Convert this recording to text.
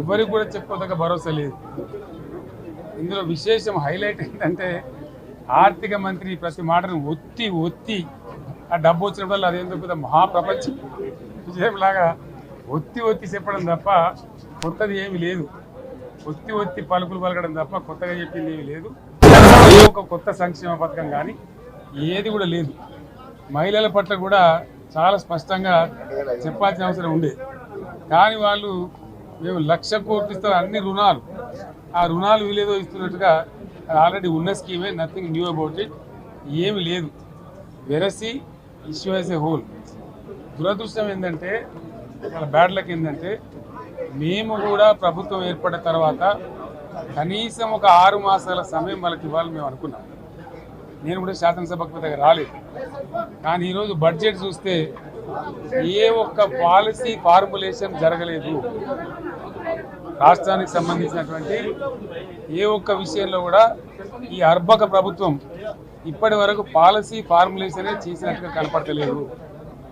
ఎవరికి కూడా చెప్పుకోదగ్గ భరోసా లేదు. ఇందులో విశేషం హైలైట్ ఏంటంటే ఆర్థిక మంత్రి ప్రతి మాటను ఒత్తి ఒత్తి ఆ డబ్బు వచ్చినప్పుడు అదేందో పెద్ద మహాప్రపంచం. విజయంలాగా ఒత్తి ఒత్తి చెప్పడం తప్ప కొత్తది ఏమీ లేదు. ఒత్తి ఒత్తి పలుకులు పలకడం తప్ప కొత్తగా చెప్పింది ఏమీ లేదు. ఏ ఒక కొత్త సంక్షేమ పథకం కానీ ఏది కూడా లేదు. మహిళల పట్ల కూడా చాలా స్పష్టంగా చెప్పాల్సిన అవసరం ఉండేది కానీ వాళ్ళు మేము లక్ష కోట్లు ఇస్తాం అన్ని రుణాలు. ఆ రుణాలు వీలేదో ఇస్తున్నట్టుగా ఆల్రెడీ ఉన్న స్కీమే నథింగ్ న్యూ అబౌట్ ఇట్ ఏమి లేదు. వెరసి ఇష్యూ యాజ్ ఏ హోల్. దురదృష్టం ఏంటంటే వాళ్ళ బ్యాడ్లకు ఏంటంటే మేము కూడా ప్రభుత్వం ఏర్పడిన తర్వాత కనీసం ఒక ఆరు మాసాల సమయం వాళ్ళకి ఇవ్వాలని మేము అనుకున్నాం. నేను కూడా శాసనసభకు దగ్గర రాలేదు. కానీ ఈరోజు బడ్జెట్ చూస్తే ఏ ఒక్క పాలసీ ఫార్ములేషన్ జరగలేదు. రాష్ట్రానికి సంబంధించినటువంటి ఏ ఒక్క విషయంలో కూడా ఈ అర్భక ప్రభుత్వం ఇప్పటి వరకు పాలసీ ఫార్ములేషనే చేసినట్టుగా కనపడతలేదు.